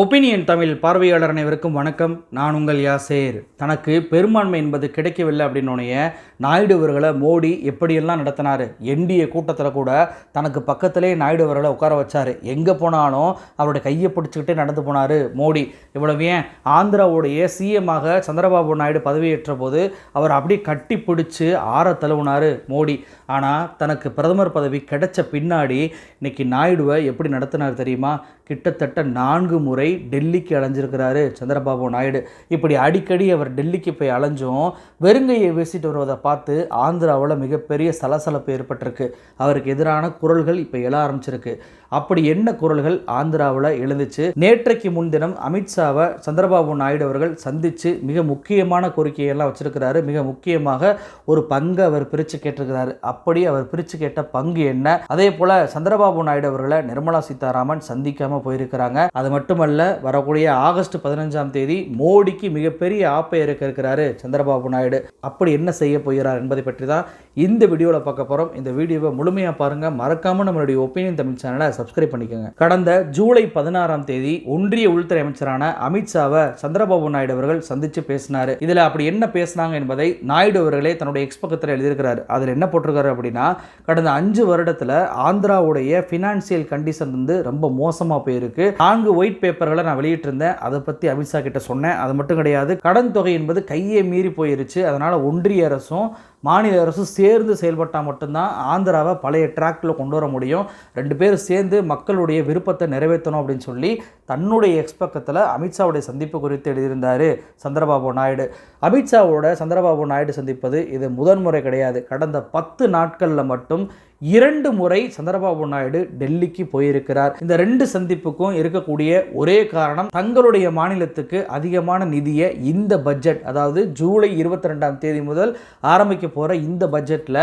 Opinion Tamil பார்வையாளர் அனைவருக்கும் வணக்கம். நான் உங்கள் யாசேர். தனக்கு பெரும்பான்மை என்பது கிடைக்கவில்லை அப்படின்னோடைய நாயுடு அவர்களை மோடி எப்படியெல்லாம் நடத்தினார்? என்டிஏ கூட்டத்தில் கூட தனக்கு பக்கத்திலே நாயுடு அவர்களை உட்கார வச்சார். எங்கே போனாலும் அவருடைய கையை பிடிச்சிக்கிட்டே நடந்து போனார் மோடி. இவ்வளவு ஏன்? ஆந்திராவுடைய சிஎம்மாக சந்திரபாபு நாயுடு பதவியேற்ற போது அவர் அப்படியே கட்டி பிடிச்சி ஆற தழுவினார் மோடி. ஆனால் தனக்கு பிரதமர் பதவி கிடைச்ச பின்னாடி இன்றைக்கி நாயுடுவை எப்படி நடத்தினார் தெரியுமா? கிட்டத்தட்ட நான்கு முறை டெல்லிக்கு அலைஞ்சிருக்கிறாரு சந்திரபாபு நாயுடு. இப்படி அடிக்கடி அவர் டெல்லிக்கு போய் அலைஞ்சும் வெறுங்கையை வீசிட்டு வருவதை பார்த்து ஆந்திராவில் மிகப்பெரிய சலசலப்பு ஏற்பட்டிருக்கு. அவருக்கு எதிரான குரல்கள் இப்போ எழ ஆரம்பிச்சிருக்கு. அப்படி என்ன குரல்கள் ஆந்திராவில் எழுந்துச்சு? நேற்றைக்கு முன்தினம் அமித்ஷாவை சந்திரபாபு நாயுடு அவர்கள் சந்தித்து மிக முக்கியமான கோரிக்கையெல்லாம் வச்சிருக்கிறாரு. மிக முக்கியமாக ஒரு பங்கை அவர் பிரித்து கேட்டிருக்கிறாரு. அப்படி அவர் பிரித்து கேட்ட பங்கு என்ன? அதே போல் சந்திரபாபு நாயுடு அவர்களை நிர்மலா சீதாராமன் சந்திக்காமல் போயிருக்கிறாங்க. அது மட்டுமல்ல வரக்கூடிய ஆகஸ்ட் பதினஞ்சாம் தேதி மோடிக்கு மிகப்பெரிய ஆப்பை இருக்கிறாரு சந்திரபாபு நாயுடு. அப்படி என்ன செய்ய போகிறார் என்பதை பற்றி தான் இந்த வீடியோவில் பார்க்க போகிறோம் இந்த வீடியோவை முழுமையாக பாருங்கள் மறக்காமல் நம்மளுடைய ஒப்பீனியன் தமிழ் சேனலை சப்ஸ்கிரைப் பண்ணிக்கோங்க. கடந்த ஜூலை பதினாறாம் தேதி ஒன்றிய உள்துறை அமைச்சரான அமித்ஷாவை சந்திரபாபு நாயுடு அவர்கள் சந்தித்து பேசினார். இதில் அப்படி என்ன பேசினாங்க என்பதை நாயுடு அவர்களே தன்னுடைய எக்ஸ் பக்கத்தில் எழுதியிருக்கிறார். அதில் என்ன போட்டிருக்காரு அப்படின்னா கடந்த அஞ்சு வருடத்தில் ஆந்திராவுடைய ஃபினான்சியல் கண்டிஷன் வந்து ரொம்ப மோசமாக போயிருக்கு. நான்கு ஒயிட் பேப்பர்களை நான் வெளியிட்டிருந்தேன். அதை பற்றி அமித்ஷா கிட்ட சொன்னேன். அது மட்டும் கிடையாது கடன் தொகை என்பது கையை மீறி போயிருச்சு. அதனால் ஒன்றிய அரசும் மாநில அரசு சேர்ந்து செயல்பட்டால் மட்டும்தான் ஆந்திராவை பழைய ட்ராக்கில் கொண்டு வர முடியும். ரெண்டு பேரும் சேர்ந்து மக்களுடைய விருப்பத்தை நிறைவேற்றணும் அப்படின்னு சொல்லி தன்னுடைய எக்ஸ்பக்கத்தில் அமித்ஷாவுடைய சந்திப்பு குறித்து எழுதியிருந்தார் சந்திரபாபு நாயுடு. அமித்ஷாவோட சந்திரபாபு நாயுடு சந்திப்பது இது முதன்முறை கிடையாது. கடந்த பத்து நாட்களில் மட்டும் இரண்டு முறை சந்திரபாபு நாயுடு டெல்லிக்கு போயிருக்கிறார். இந்த ரெண்டு சந்திப்புக்கும் இருக்கக்கூடிய ஒரே காரணம் தங்களுடைய மாநிலத்துக்கு அதிகமான நிதியை இந்த பட்ஜெட் அதாவது ஜூலை இருபத்தி ரெண்டாம் தேதி முதல் ஆரம்பிக்க போகிற இந்த பட்ஜெட்டில்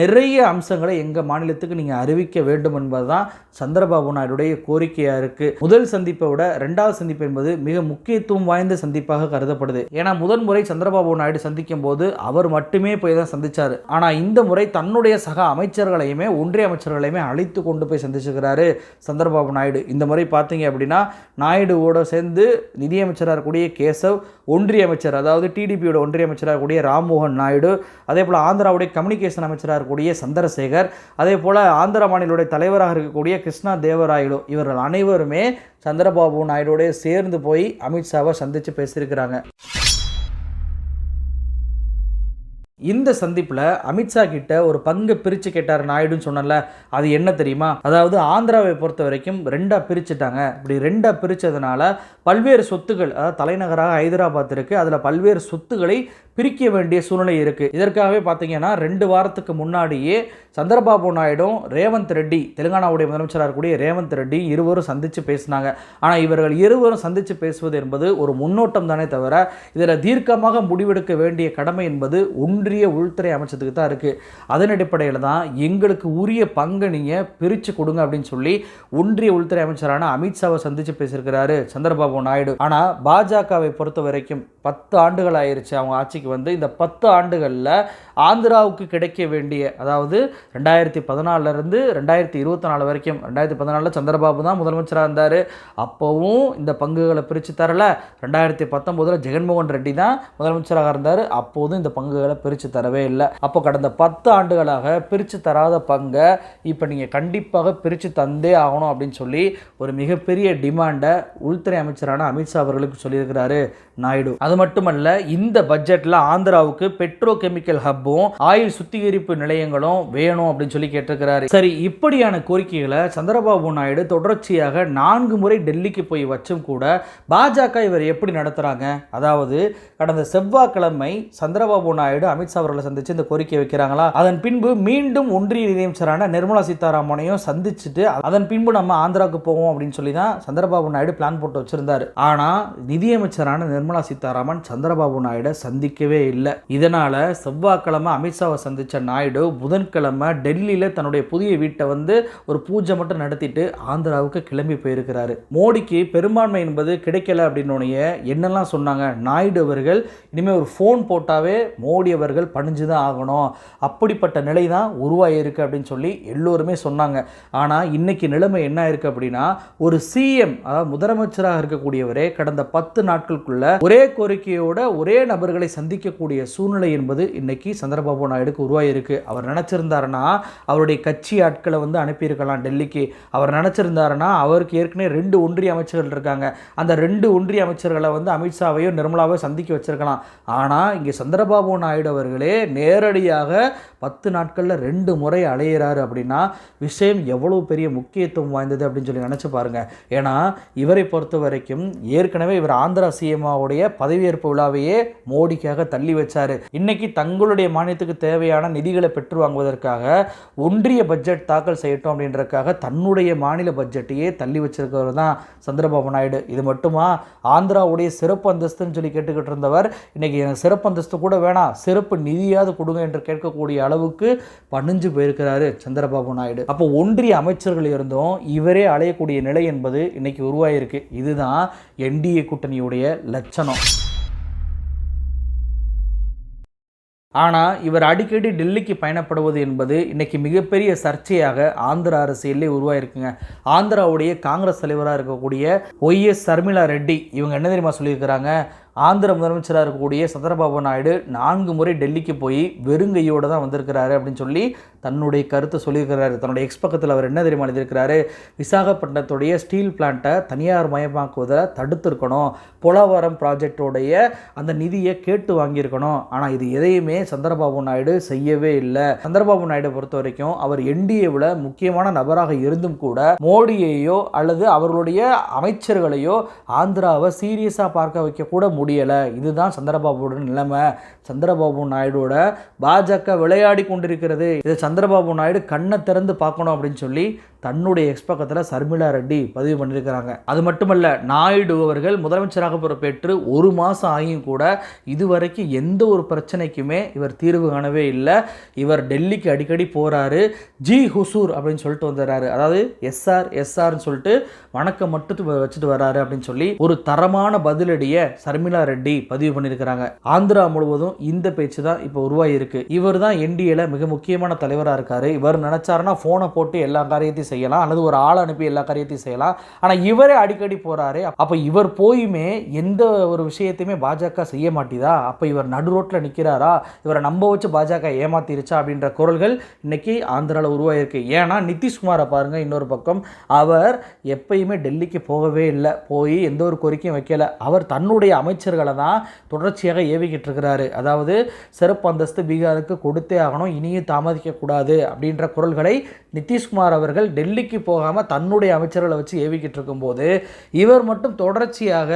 நிறைய அம்சங்களை எங்கள் மாநிலத்துக்கு நீங்கள் அறிவிக்க வேண்டும் என்பதுதான் சந்திரபாபு நாயுடைய கோரிக்கையாக இருக்குது முதல் சந்திப்பை விட ரெண்டாவது சந்திப்பு என்பது மிக முக்கியத்துவம் வாய்ந்த சந்திப்பாக கருதப்படுது. ஏன்னா முதன் முறை சந்திரபாபு நாயுடு சந்திக்கும் போது அவர் மட்டுமே போய் தான் சந்திச்சார். ஆனால் இந்த முறை தன்னுடைய சக அமைச்சர்களையுமே ஒன்றிய அமைச்சர்களையுமே அழைத்து கொண்டு போய் சந்திச்சுக்கிறாரு சந்திரபாபு நாயுடு. இந்த முறை பார்த்தீங்க அப்படின்னா நாயுடுவோட சேர்ந்து நிதியமைச்சராக இருக்கக்கூடிய கேசவ் ஒன்றிய அமைச்சர் அதாவது டிடிபியோட ஒன்றிய அமைச்சராக இருக்கக்கூடிய ராம்மோகன் நாயுடு அதே போல் ஆந்திராவுடைய கம்யூனிகேஷன் அமைச்சராக இருக்கக்கூடிய சந்திரசேகர் அதே போல் ஆந்திர மாநிலோடைய தலைவராக இருக்கக்கூடிய கிருஷ்ணா தேவராயலு இவர்கள் அனைவருமே சந்திரபாபு நாயுடுடைய சேர்ந்து போய் அமித்ஷாவை சந்தித்து பேசியிருக்கிறாங்க. இந்த சந்திப்பில் அமித்ஷா கிட்ட ஒரு பங்கு பிரித்து கேட்டார் நாயுடுன்னு சொன்னல அது என்ன தெரியுமா? அதாவது ஆந்திராவை பொறுத்த வரைக்கும் ரெண்டாக பிரிச்சுட்டாங்க. இப்படி ரெண்டாக பிரித்ததுனால பல்வேறு சொத்துக்கள் அதாவது தலைநகராக ஹைதராபாத் இருக்குது அதில் பல்வேறு சொத்துக்களை பிரிக்க வேண்டிய சூழ்நிலை இருக்குது இதற்காகவே பார்த்தீங்கன்னா ரெண்டு வாரத்துக்கு முன்னாடியே சந்திரபாபு நாயுடும் ரேவந்த் ரெட்டி தெலுங்கானாவுடைய முதலமைச்சராக இருக்கக்கூடிய ரேவந்த் ரெட்டி இருவரும் சந்தித்து பேசினாங்க. ஆனால் இவர்கள் இருவரும் சந்தித்து பேசுவது என்பது ஒரு முன்னோட்டம் தானே தவிர இதில் தீர்க்கமாக முடிவெடுக்க வேண்டிய கடமை என்பது ஒன்றிய உள்துறை அமைச்சத்துக்கு தான் இருக்குது அதன் அடிப்படையில் தான் எங்களுக்கு உரிய பங்கை நீங்கள் பிரித்து கொடுங்க அப்படின்னு சொல்லி ஒன்றிய உள்துறை அமைச்சரான அமித்ஷாவை சந்தித்து பேசியிருக்கிறாரு சந்திரபாபு நாயுடு. ஆனால் பாஜகவை பொறுத்த வரைக்கும் பத்து ஆண்டுகள் ஆயிடுச்சு அவங்க ஆட்சிக்கு வந்து. இந்த பத்து ஆண்டுகளில் ஆந்திராவுக்கு கிடைக்க வேண்டிய அதாவது ரெண்டாயிரத்தி பதினாலிருந்து ரெண்டாயிரத்தி இருபத்தி நாலு வரைக்கும் ரெண்டாயிரத்தி பதினாலில் சந்திரபாபு தான் முதலமைச்சராக இருந்தார். அப்போவும் இந்த பங்குகளை பிரித்து தரல. ரெண்டாயிரத்தி பத்தொம்போதில் ஜெகன்மோகன் ரெட்டி தான் முதலமைச்சராக இருந்தார். அப்போதும் இந்த பங்குகளை பிரித்து தரவே இல்லை. அப்போ கடந்த பத்து ஆண்டுகளாக பிரித்து தராத பங்கை இப்போ நீங்கள் கண்டிப்பாக பிரித்து தந்தே ஆகணும் அப்படின்னு சொல்லி ஒரு மிகப்பெரிய டிமாண்டை உள்துறை அமைச்சரான அமித்ஷா அவர்களுக்கு சொல்லியிருக்கிறாரு நாயுடு. அது மட்டுமல்ல இந்த பட்ஜெட்டில் ஆந்திராவுக்கு பெட்ரோ கெமிக்கல் ஹப்பும் ஆயில் சுத்திகரிப்பு நிலையங்களும் வேணும் அப்படின்னு சொல்லி கேட்டிருக்கிறாரு. சரி இப்படியான கோரிக்கைகளை சந்திரபாபு நாயுடு தொடர்ச்சியாக நான்கு முறை டெல்லிக்கு போய் வச்சும் கூட பாஜக இவர் எப்படி நடத்துகிறாங்க அதாவது கடந்த செவ்வாய்க்கிழமை சந்திரபாபு நாயுடு அமித்ஷா அவர்களை சந்தித்து இந்த கோரிக்கை வைக்கிறாங்களா? அதன் பின்பு மீண்டும் ஒன்றிய நிதியமைச்சரான நிர்மலா சீதாராமனையும் சந்திச்சுட்டு அதன் பின்பு நம்ம ஆந்திராவுக்கு போவோம் அப்படின்னு சொல்லி தான் சந்திரபாபு நாயுடு பிளான் போட்டு வச்சிருந்தார். ஆனால் நிதியமைச்சரான நிர்மலா சீதாராமன் சீதாராமன் சந்திரபாபு நாயுடை சந்திக்கவே இல்லை. இதனால செவ்வாய்க்கிழமை அமித்ஷாவை சந்தித்த நாயுடு புதன்கிழமை டெல்லியில் தன்னுடைய புதிய வீட்டை வந்து ஒரு பூஜை மட்டும் நடத்திட்டு ஆந்திராவுக்கு கிளம்பி போயிருக்கிறாரு. மோடிக்கு பெரும்பான்மை என்பது கிடைக்கல அப்படின்னோடனே என்னெல்லாம் சொன்னாங்க? நாயுடு அவர்கள் இனிமேல் ஒரு ஃபோன் போட்டாவே மோடி அவர்கள் பணிஞ்சு தான் ஆகணும். அப்படிப்பட்ட நிலை தான் உருவாகியிருக்கு அப்படின்னு சொல்லி எல்லோருமே சொன்னாங்க. ஆனால் இன்னைக்கு நிலைமை என்ன ஆயிருக்கு அப்படின்னா ஒரு சிஎம் அதாவது முதலமைச்சராக இருக்கக்கூடியவரே கடந்த பத்து நாட்களுக்குள்ள ஒரே கோரிக்கையோட ஒரே நபர்களை சந்திக்கக்கூடிய சூழ்நிலை என்பது இன்னைக்கு சந்திரபாபு நாயுடுக்கு உருவாகியிருக்கு அவர் நினச்சிருந்தாருன்னா அவருடைய கட்சி ஆட்களை வந்து அனுப்பியிருக்கலாம் டெல்லிக்கு. அவர் நினச்சிருந்தாருன்னா அவருக்கு ஏற்கனவே ரெண்டு ஒன்றிய அமைச்சர்கள் இருக்காங்க. அந்த ரெண்டு ஒன்றிய அமைச்சர்களை வந்து அமித்ஷாவையோ நிர்மலாவையோ சந்திக்க வச்சிருக்கலாம். ஆனால் இங்கே சந்திரபாபு நாயுடு அவர்களே நேரடியாக பத்து நாட்களில் ரெண்டு முறை அலையிறாரு அப்படின்னா விஷயம் எவ்வளோ பெரிய முக்கியத்துவம் வாய்ந்தது அப்படின்னு சொல்லி நினச்சி பாருங்கள் ஏன்னா இவரை பொறுத்த வரைக்கும் ஏற்கனவே இவர் ஆந்திரா சிஎம்மாவுடைய பதவி பதவியேற்பு விழாவையே மோடிக்காக தள்ளி வச்சார். இன்னைக்கு தங்களுடைய மானியத்துக்கு தேவையான நிதிகளை பெற்று வாங்குவதற்காக ஒன்றிய பட்ஜெட் தாக்கல் செய்யட்டும் அப்படின்றதுக்காக தன்னுடைய மாநில பட்ஜெட்டையே தள்ளி வச்சிருக்கிறவர் தான் சந்திரபாபு நாயுடு. இது மட்டுமா? ஆந்திராவுடைய சிறப்பு அந்தஸ்துன்னு சொல்லி கேட்டுக்கிட்டு இருந்தவர் இன்னைக்கு எனக்கு சிறப்பு அந்தஸ்து கூட வேணாம் சிறப்பு நிதியாவது கொடுங்க என்று கேட்கக்கூடிய அளவுக்கு பணிஞ்சு போயிருக்கிறாரு சந்திரபாபு நாயுடு. அப்போ ஒன்றிய அமைச்சர்கள் இருந்தும் இவரே அலையக்கூடிய நிலை என்பது இன்னைக்கு உருவாயிருக்கு. இதுதான் என்டிஏ கூட்டணியுடைய லட்சணம். ஆனால் இவர் அடிக்கடி டெல்லிக்கு பயணப்படுவது என்பது இன்றைக்கி மிகப்பெரிய சர்ச்சையாக ஆந்திர அரசியலே உருவாயிருக்குங்க. ஆந்திராவுடைய காங்கிரஸ் தலைவராக இருக்கக்கூடிய ஒய்எஸ் சர்மிளா ரெட்டி இவங்க என்ன தெரியுமா சொல்லியிருக்கிறாங்க? ஆந்திர முதலமைச்சராக இருக்கக்கூடிய சந்திரபாபு நாயுடு நான்கு முறை டெல்லிக்கு போய் வெறுங்கையோடு தான் வந்திருக்கிறாரு அப்படின்னு சொல்லி தன்னுடைய கருத்தை சொல்லியிருக்கிறாரு. தன்னுடைய எக்ஸ் பக்கத்தில் அவர் என்ன தெரியுமா எழுதியிருக்கிறாரு? விசாகப்பட்டினத்துடைய ஸ்டீல் பிளான்ட்டை தனியார் மயமாக்குவதை தடுத்திருக்கணும். போலவரம் ப்ராஜெக்டோடைய அந்த நிதியை கேட்டு வாங்கியிருக்கணும். ஆனால் இது எதையுமே சந்திரபாபு நாயுடு செய்யவே இல்லை. சந்திரபாபு நாயுடு பொறுத்த வரைக்கும் அவர் என்டிஏவில் முக்கியமான நபராக இருந்தும் கூட மோடியையோ அல்லது அவர்களுடைய அமைச்சர்களையோ ஆந்திராவை சீரியஸாக பார்க்க வைக்க கூட முடியலை. இதுதான் சந்திரபாபுவோட நிலைமை. சந்திரபாபு நாயுடோட பாஜக விளையாடி கொண்டிருக்கிறது. இதை சந்திரபாபு நாயுடு கண்ணை திறந்து பார்க்கணும் அப்படின்னு சொல்லி தன்னுடைய எக்ஸ் பக்கத்தில் சர்மிளா ரெட்டி பதிவு பண்ணியிருக்கிறாங்க அது மட்டுமல்ல நாயுடு அவர்கள் முதலமைச்சராக பொறுப்பேற்று ஒரு மாதம் ஆகியும் கூட இதுவரைக்கும் எந்த ஒரு பிரச்சனைக்குமே இவர் தீர்வு காணவே இல்லை. இவர் டெல்லிக்கு அடிக்கடி போகிறாரு ஜி ஹுசூர் அப்படின்னு சொல்லிட்டு வந்துடுறாரு. அதாவது எஸ்ஆர் எஸ்ஆர்னு சொல்லிட்டு வணக்கம் மட்டும் வச்சுட்டு வர்றாரு அப்படின்னு சொல்லி ஒரு தரமான பதிலடியை சர்மிளா ரெட்டி பதிவு பண்ணியிருக்கிறாங்க ஆந்திரா முழுவதும் இந்த பேச்சு தான் இப்போ உருவாகி இருக்கு. இவர் தான் என்டிஏல மிக முக்கியமான தலைவராக இருக்காரு. இவர் நினைச்சாருன்னா ஃபோனை போட்டு எல்லா காரியத்தையும் செய்யலாம். அல்லது ஒரு ஆள் அனுப்பி எல்லா காரியத்தையும் செய்யலாம். ஆனால் இவரே அடிக்கடி போகிறாரு அப்போ இவர் போயுமே எந்த ஒரு விஷயத்தையுமே பாஜக செய்ய மாட்டேதா? அப்போ இவர் நடு ரோட்டில் நிற்கிறாரா இவரை நம்ப வச்சு பாஜக ஏமாத்திருச்சா? அப்படின்ற குரல்கள் இன்னைக்கு ஆந்திராவில் உருவாயிருக்கு. ஏன்னா நிதிஷ்குமாரை பாருங்கள் இன்னொரு பக்கம். அவர் எப்பயுமே டெல்லிக்கு போகவே இல்லை. போய் எந்த ஒரு கோரிக்கையும் வைக்கல. அவர் தன்னுடைய அமைச்சர்களை தான் தொடர்ச்சியாக ஏவிக்கிட்டு இருக்கிறாரு. அதாவது சிறப்பு அந்தஸ்து பீகாருக்கு கொடுத்தே ஆகணும். இனியும் தாமதிக்கக்கூடாது அப்படின்ற குரல்களை நிதிஷ்குமார் அவர்கள் டெல்லிக்கு போகாமல் தன்னுடைய அமைச்சர்களை வச்சு ஏவிக்கிட்டு இருக்கும்போது இவர் மட்டும் தொடர்ச்சியாக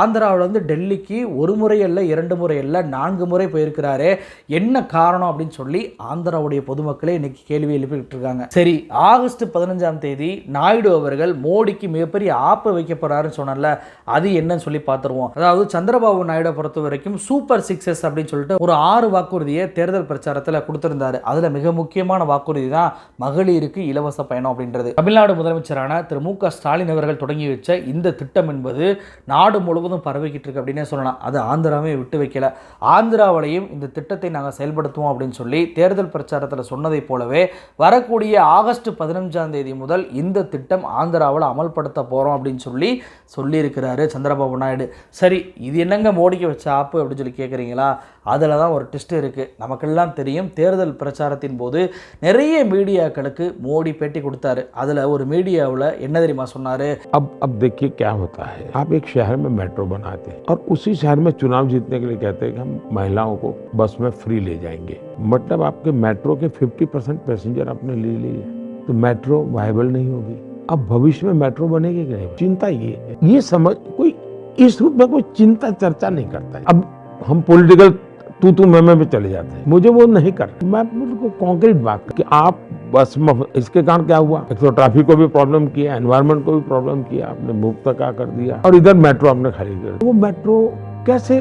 ஆந்திராவில் வந்து டெல்லிக்கு ஒரு முறை இல்லை இரண்டு முறை இல்லை நான்கு முறை போயிருக்கிறாரு. என்ன காரணம் அப்படின்னு சொல்லி ஆந்திராவுடைய பொதுமக்களே இன்னைக்கு கேள்வி எழுப்பிக்கிட்டு இருக்காங்க. சரி ஆகஸ்ட் பதினஞ்சாம் தேதி நாயுடு அவர்கள் மோடிக்கு மிகப்பெரிய ஆப்பு வைக்க போறாருன்னு சொன்னல அது என்னன்னு சொல்லி பார்த்துருவோம். அதாவது சந்திரபாபு நாயுடை பொறுத்த வரைக்கும் சூப்பர் சிக்ஸஸ் அப்படின்னு சொல்லிட்டு ஒரு ஆறு வாக்குறுதியை தேர்தல் பிரச்சாரத்தில் கொடுத்துருந்தாரு. அதில் மிக முக்கியமான வாக்குறுதி தான் மகளிருக்கு இலவச பயணம் அப்படின்றது. தமிழ்நாடு முதலமைச்சரான திரு மு க ஸ்டாலின் அவர்கள் தொடங்கி வச்ச இந்த திட்டம் என்பது நாடு முழுவதும் பரவிக்கிட்டு இருக்கு அப்படின்னே சொல்லலாம். அது ஆந்திராவே விட்டு வைக்கல. ஆந்திராவிலையும் இந்த திட்டத்தை நாங்கள் செயல்படுத்துவோம் அப்படின்னு சொல்லி தேர்தல் பிரச்சாரத்தில் சொன்னதைப் போலவே வரக்கூடிய ஆகஸ்ட் பதினஞ்சாம் தேதி முதல் இந்த திட்டம் ஆந்திராவில் அமல்படுத்த போகிறோம் அப்படின்னு சொல்லி சொல்லியிருக்கிறாரு சந்திரபாபு நாயுடு. சரி இது என்னங்க மோடிக்கு வச்ச ஆப்பு அப்படின்னு சொல்லி கேட்குறீங்களா அதில் தான் ஒரு ட்விஸ்ட் இருக்குது நமக்கெல்லாம் தெரியும் தேர்தல் பிரச்சாரத்தின் போது நிறைய மீடியாக்களுக்கு மோடி பேட்டி கொடுத்தார். அதில் ஒரு மீடியாவில் என்ன தெரியுமா சொன்னார் अब अब देखिए क्या होता है आप एक शहर में मेट्रो बनाते हैं और उसी शहर में चुनाव जीतने के लिए कहते हैं कि हम महिलाओं को बस में फ्री ले जाएंगे मतलब आपके मेट्रो के 50 परसेंट पैसेंजर आपने ले लिए तो मेट्रो वायबल नहीं होगी अब भविष्य में मेट्रो बनेगी कि नहीं चिंता ये है ये समझ कोई इस रूप में कोई चिंता चर्चा नहीं करता है अब हम पॉलिटिकल तू तू मैं मैं में चले जाते हैं मुझे वो नहीं कर मैं बिल्कुल कॉन्क्रीट बात कि आप बस में इसके कारण क्या हुआ एक तो ट्रैफ़िक को भी प्रॉब्लम किया एनवायरमेंट को भी प्रॉब्लम किया, आपने मुफ़्त का कर दिया और इधर मेट्रो आपने खाली कर। वो मेट्रो कैसे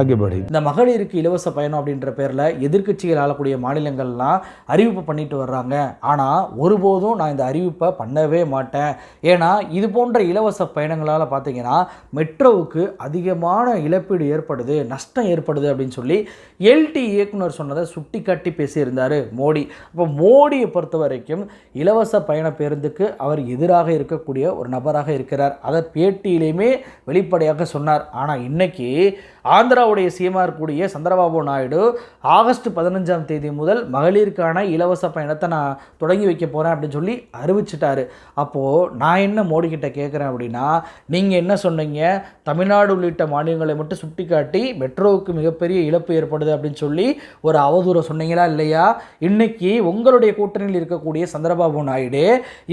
ஆகிய இந்த மகளிருக்கு இலவச பயணம் அப்படின்ற பேரில் எதிர்கட்சிகள் ஆளக்கூடிய மாநிலங்கள்லாம் அறிவிப்பு பண்ணிட்டு வர்றாங்க. ஆனால் ஒருபோதும் நான் இந்த அறிவிப்பை பண்ணவே மாட்டேன். ஏன்னா இது போன்ற இலவச பயணங்களால் பார்த்தீங்கன்னா மெட்ரோவுக்கு அதிகமான இழப்பீடு ஏற்படுது நஷ்டம் ஏற்படுது அப்படின்னு சொல்லி எல்டி இயக்குனர் சொன்னதை சுட்டி காட்டி பேசியிருந்தார் மோடி. அப்போ மோடியை பொறுத்த வரைக்கும் இலவச பயண பேருந்துக்கு அவர் எதிராக இருக்கக்கூடிய ஒரு நபராக இருக்கிறார். அதை பேட்டியிலையுமே வெளிப்படையாக சொன்னார். ஆனால் இன்னைக்கு ஆந்திரா ஆந்திராவுடைய சிஎம்ஆ இருக்கக்கூடிய சந்திரபாபு நாயுடு ஆகஸ்ட் பதினஞ்சாம் தேதி முதல் மகளிருக்கான இலவச பயணத்தை நான் தொடங்கி வைக்க போகிறேன் அப்படின்னு சொல்லி அறிவிச்சிட்டாரு. அப்போது நான் என்ன மோடி கிட்ட கேட்குறேன் அப்படின்னா நீங்கள் என்ன சொன்னீங்க? தமிழ்நாடு உள்ளிட்ட மாநிலங்களை மட்டும் சுட்டி காட்டி மெட்ரோவுக்கு மிகப்பெரிய இழப்பு ஏற்படுது அப்படின்னு சொல்லி ஒரு அவதூறை சொன்னீங்களா இல்லையா? இன்னைக்கு உங்களுடைய கூட்டணியில் இருக்கக்கூடிய சந்திரபாபு நாயுடு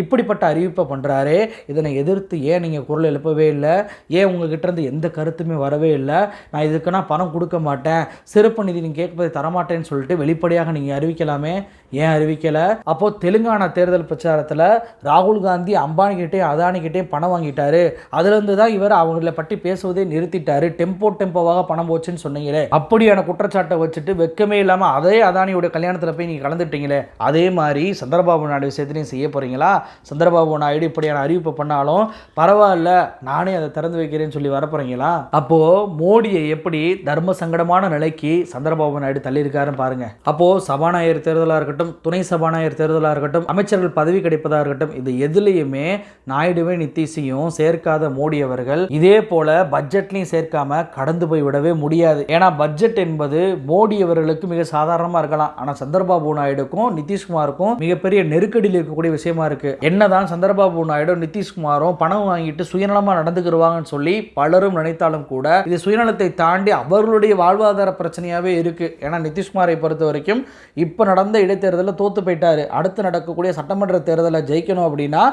இப்படிப்பட்ட அறிவிப்பை பண்ணுறாரு இதனை எதிர்த்து ஏன் நீங்கள் குரல் எழுப்பவே இல்லை? ஏன் உங்ககிட்ட இருந்து எந்த கருத்துமே வரவே இல்லை? நான் இதுக்குன்னா நான் பணம் கொடுக்க மாட்டேன் சிறப்பு நிதி நீங்கள் கேட்பதை தரமாட்டேன்னு சொல்லிட்டு வெளிப்படையாக நீங்கள் அறிவிக்கலாமே? ஏன் அறிவிக்கலை? அப்போது தெலுங்கானா தேர்தல் பிரச்சாரத்தில் ராகுல் காந்தி அம்பானி அதானிக்கிட்டேயும் பணம் வாங்கிட்டாரு. அதுலேருந்து தான் இவர் அவங்கள பற்றி பேசுவதே நிறுத்திட்டாரு. டெம்போ டெம்போவாக பணம் போச்சுன்னு சொன்னீங்களே. அப்படியான குற்றச்சாட்டை வச்சுட்டு வெக்கமே இல்லாமல் அதே அதானியோட கல்யாணத்தில் போய் நீங்கள் கலந்துட்டீங்களே. அதே மாதிரி சந்திரபாபு நாயுடு விஷயத்துலையும் செய்ய போகிறீங்களா சந்திரபாபு நாயுடு இப்படியான அறிவிப்பு பண்ணாலும் பரவாயில்ல நானே அதை திறந்து வைக்கிறேன்னு சொல்லி வர போகிறீங்களா அப்போது மோடியை எப்படி தர்ம சங்கடமான நிலைக்கு சந்திரபாபு நாயுடு தள்ளியிருக்காருன்னு பாருங்க. அப்போ சபாநாயகர் தேர்தலாக இருக்கட்டும் துணை சபாநாயகர் தேர்தலாக இருக்கட்டும் அமைச்சர்கள் பதவி கிடைப்பதாக இருக்கட்டும் இது எதுலேயுமே நாயுடுவே நிதிஷையும் சேர்க்காத மோடி அவர்கள் இதே போல பட்ஜெட்லையும் சேர்க்காம கடந்து போய் விடவே முடியாது. ஏன்னா பட்ஜெட் என்பது மோடி அவர்களுக்கு மிக சாதாரணமாக இருக்கலாம். ஆனால் சந்திரபாபு நாயுடுக்கும் நிதிஷ்குமாருக்கும் மிகப்பெரிய நெருக்கடியில் இருக்கக்கூடிய விஷயமா இருக்கு. என்னதான் சந்திரபாபு நாயுடு நிதிஷ்குமாரும் பணம் வாங்கிட்டு சுயநலமாக நடந்துக்கிடுவாங்கன்னு சொல்லி பலரும் நினைத்தாலும் கூட இது சுயநலத்தை தாண்டி அவர்களுடைய வாழ்வாதார பிரச்சனையாகவே இருக்குது ஏன்னா நிதிஷ்குமாரை பொறுத்த வரைக்கும் இப்போ நடந்த இடைத்தேர்தலில் தோற்று போயிட்டாரு. அடுத்து நடக்கக்கூடிய சட்டமன்ற தேர்தலில் ஜெயிக்கணும் அப்படின்னா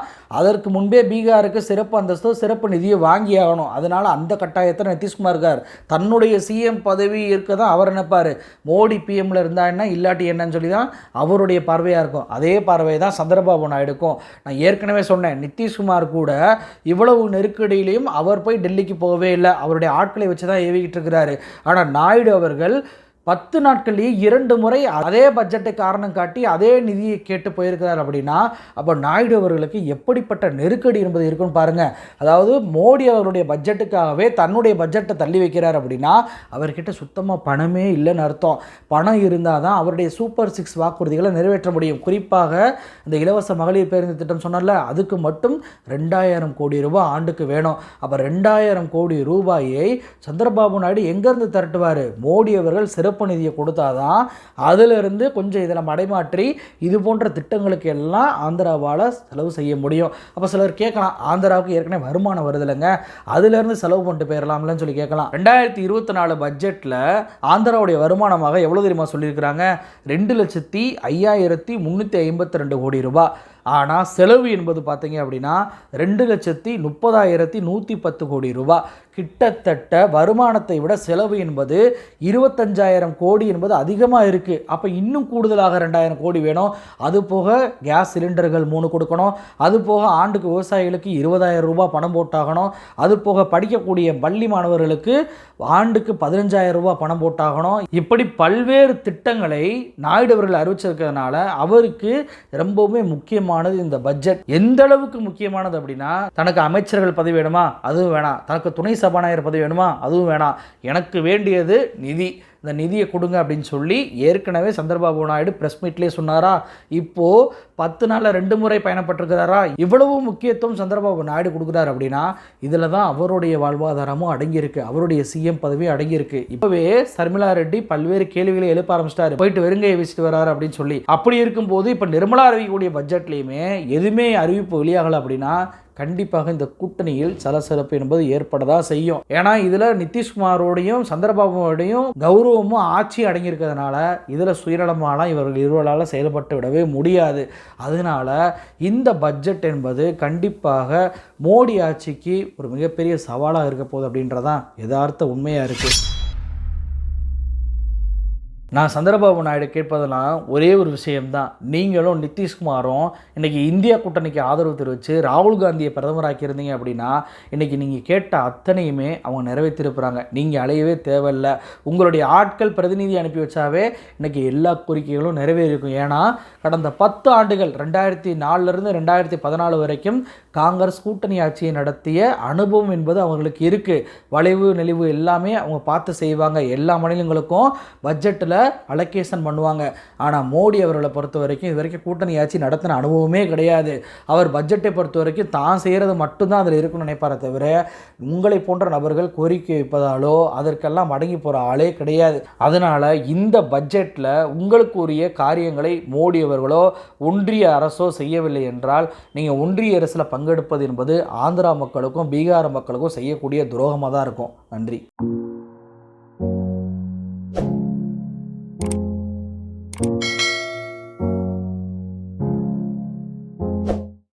அதற்கு முன்பே பீகாருக்கு சிறப்பு அந்தஸ்து சிறப்பு நிதியை வாங்கி ஆகணும். அதனால் அந்த கட்டாயத்தில் நிதிஷ்குமார் இருக்கார். தன்னுடைய சிஎம் பதவி இருக்க தான் அவர் நினைப்பார். மோடி பிஎம்ல இருந்தால் என்ன இல்லாட்டி என்னன்னு சொல்லி தான் அவருடைய பார்வையாக இருக்கும். அதே பார்வை தான் சந்திரபாபு நாயுடுக்கும். நான் ஏற்கனவே சொன்னேன் நிதிஷ்குமார் கூட இவ்வளவு நெருக்கடியிலையும் அவர் போய் டெல்லிக்கு போகவே இல்லை. அவருடைய ஆட்களை வச்சு தான் ஏவிக்கிட்டு இருக்கிறார். ஆனால் நாயுடு அவர்கள் பத்து நாட்கள்லேயே இரண்டு முறை அதே பட்ஜெட்டை காரணம் காட்டி அதே நிதியை கேட்டு போயிருக்கிறார் அப்படின்னா அப்போ நாயுடு அவர்களுக்கு எப்படிப்பட்ட நெருக்கடி என்பது இருக்குன்னு பாருங்கள் அதாவது மோடி அவருடைய பட்ஜெட்டுக்காகவே தன்னுடைய பட்ஜெட்டை தள்ளி வைக்கிறார் அப்படின்னா அவர்கிட்ட சுத்தமாக பணமே இல்லைன்னு அர்த்தம். பணம் இருந்தால் தான் அவருடைய சூப்பர் சிக்ஸ் வாக்குறுதிகளை நிறைவேற்ற முடியும். குறிப்பாக இந்த இலவச மகளிர் பேருந்து திட்டம் சொன்னால அதுக்கு மட்டும் ரெண்டாயிரம் கோடி ரூபாய் ஆண்டுக்கு வேணும். அப்போ ரெண்டாயிரம் கோடி ரூபாயை சந்திரபாபு நாயுடு எங்கேருந்து திரட்டுவார்? மோடி அவர்கள் சிறப்பு நிதியை கொடுத்தாதான் அதிலிருந்து கொஞ்சம் இதில் மடைமாற்றி இது போன்ற திட்டங்களுக்கு எல்லாம் ஆந்திராவால் செலவு செய்ய முடியும். அப்போ சிலர் கேட்கலாம் ஆந்திராவுக்கு ஏற்கனவே வருமானம் வருது இல்லைங்க அதுலேருந்து செலவு பண்ணிட்டு போயிடலாம்லன்னு சொல்லி கேட்கலாம். ரெண்டாயிரத்தி இருபத்தி நாலு பட்ஜெட்டில் ஆந்திராவுடைய வருமானமாக எவ்வளோ தெரியுமா சொல்லியிருக்கிறாங்க? ரெண்டு லட்சத்தி ஐயாயிரத்தி முந்நூற்றி ஐம்பத்தி ரெண்டு கோடி ரூபாய் ஆனால் செலவு என்பது பார்த்தீங்க அப்படின்னா ரெண்டு லட்சத்தி முப்பதாயிரத்தி நூற்றி பத்து கோடி ரூபாய் கிட்டத்தட்ட வருமானத்தை விட செலவு என்பது இருபத்தஞ்சாயிரம் கோடி என்பது அதிகமாக இருக்குது அப்போ இன்னும் கூடுதலாக ரெண்டாயிரம் கோடி வேணும். அது போக கேஸ் சிலிண்டர்கள் மூணு கொடுக்கணும். அது போக ஆண்டுக்கு விவசாயிகளுக்கு இருபதாயிரம் ரூபாய் பணம் போட்டாகணும். அது போக படிக்கக்கூடிய பள்ளி மாணவர்களுக்கு ஆண்டுக்கு பதினஞ்சாயிரம் ரூபாய் பணம் போட்டாகணும். இப்படி பல்வேறு திட்டங்களை நாயுடு அவர்கள் அறிவிச்சிருக்கிறதுனால அவருக்கு ரொம்பவுமே முக்கியமானது இந்த பட்ஜெட். எந்த அளவுக்கு முக்கியமானது அப்படின்னா தனக்கு அமைச்சர்கள் பதவி வேணுமா? அதுவும் வேணாம். தனக்கு துணை சபாநாயகர் பதவி வேணுமா? அதுவும் வேணாம். எனக்கு வேண்டியது நிதி. இந்த நிதியை கொடுங்க அப்படின்னு சொல்லி ஏற்கனவே சந்திரபாபு நாயுடு ப்ரெஸ் மீட்லேயே சொன்னாரா? இப்போது பத்து நாளில் ரெண்டு முறை பயணப்பட்டிருக்கிறாரா? இவ்வளவு முக்கியத்துவம் சந்திரபாபு நாயுடு கொடுக்குறாரு அப்படின்னா இதில் தான் அவருடைய வாழ்வாதாரமும் அடங்கியிருக்கு. அவருடைய சிஎம் பதவி அடங்கியிருக்கு. இப்போவே சர்மிளா ரெட்டி பல்வேறு கேள்விகளை எழுப்ப ஆரம்பிச்சிட்டாரு. போயிட்டு வெறுங்கையை வச்சுட்டு வராரு அப்படின்னு சொல்லி. அப்படி இருக்கும்போது இப்போ நிர்மலா அறிவிக்கக்கூடிய பட்ஜெட்லேயுமே எதுவுமே அறிவிப்பு வெளியாகலை அப்படின்னா கண்டிப்பாக இந்த கூட்டணியில் சலசலப்பு என்பது ஏற்பட தான் செய்யும். ஏன்னா இதில் நிதிஷ்குமாரோடையும் சந்திரபாபுவோடையும் கௌரவமும் ஆட்சி அடங்கியிருக்கிறதுனால இதில் சுயநலமாலாம் இவர்கள் இருவரால் செயல்பட்டு விடவே முடியாது. அதனால இந்த பட்ஜெட் என்பது கண்டிப்பாக மோடி ஆட்சிக்கு ஒரு மிகப்பெரிய சவாலாக இருக்க போகுது அப்படின்றதான் யதார்த்த உண்மையாக இருக்குது நான் சந்திரபாபு நாயுடு கேட்பதெல்லாம் ஒரே ஒரு விஷயம்தான். நீங்களும் நிதிஷ்குமாரும் இன்றைக்கி இந்தியா கூட்டணிக்கு ஆதரவு தெரிவித்து ராகுல் காந்தியை பிரதமராக்கி இருந்தீங்க அப்படின்னா இன்றைக்கி நீங்கள் கேட்ட அத்தனையுமே அவங்க நிறைவேற்றிருக்கிறாங்க. நீங்கள் அலையவே தேவையில்லை. உங்களுடைய ஆட்கள் பிரதிநிதி அனுப்பி வச்சாவே இன்றைக்கி எல்லா கோரிக்கைகளும் நிறைவேறியிருக்கும். ஏன்னா கடந்த பத்து ஆண்டுகள் ரெண்டாயிரத்தி நாலுலேருந்து ரெண்டாயிரத்தி பதினாலு வரைக்கும் காங்கிரஸ் கூட்டணி ஆட்சியை நடத்திய அனுபவம் என்பது அவங்களுக்கு இருக்குது வளைவு நெளிவு எல்லாமே அவங்க பார்த்து செய்வாங்க. எல்லா மாநிலங்களுக்கும் பட்ஜெட்டில் அலோகேஷன் பண்ணுவாங்க. ஆனால் மோடி அவர்களை பொறுத்த வரைக்கும் இது வரைக்கும் கூட்டணி ஆட்சி நடத்தின அனுபவமே கிடையாது. அவர் பட்ஜெட்டை பொறுத்த வரைக்கும் தான் செய்கிறது மட்டும்தான் அதில் இருக்குன்னு நினைப்பாரே தவிர உங்களை போன்ற நபர்கள் கோரிக்கை வைப்பதாலோ அதற்கெல்லாம் மடங்கி போகிற ஆளே கிடையாது. அதனால் இந்த பட்ஜெட்டில் உங்களுக்கு உரிய காரியங்களை மோடி அவர்களோ ஒன்றிய அரசோ செய்யவில்லை என்றால் நீங்கள் ஒன்றிய அரசில் பங்கு பங்கெடுப்பது என்பது ஆந்திரா மக்களுக்கும் பீகார் மக்களுக்கும் செய்யக்கூடிய துரோகமாக தான் இருக்கும். நன்றி.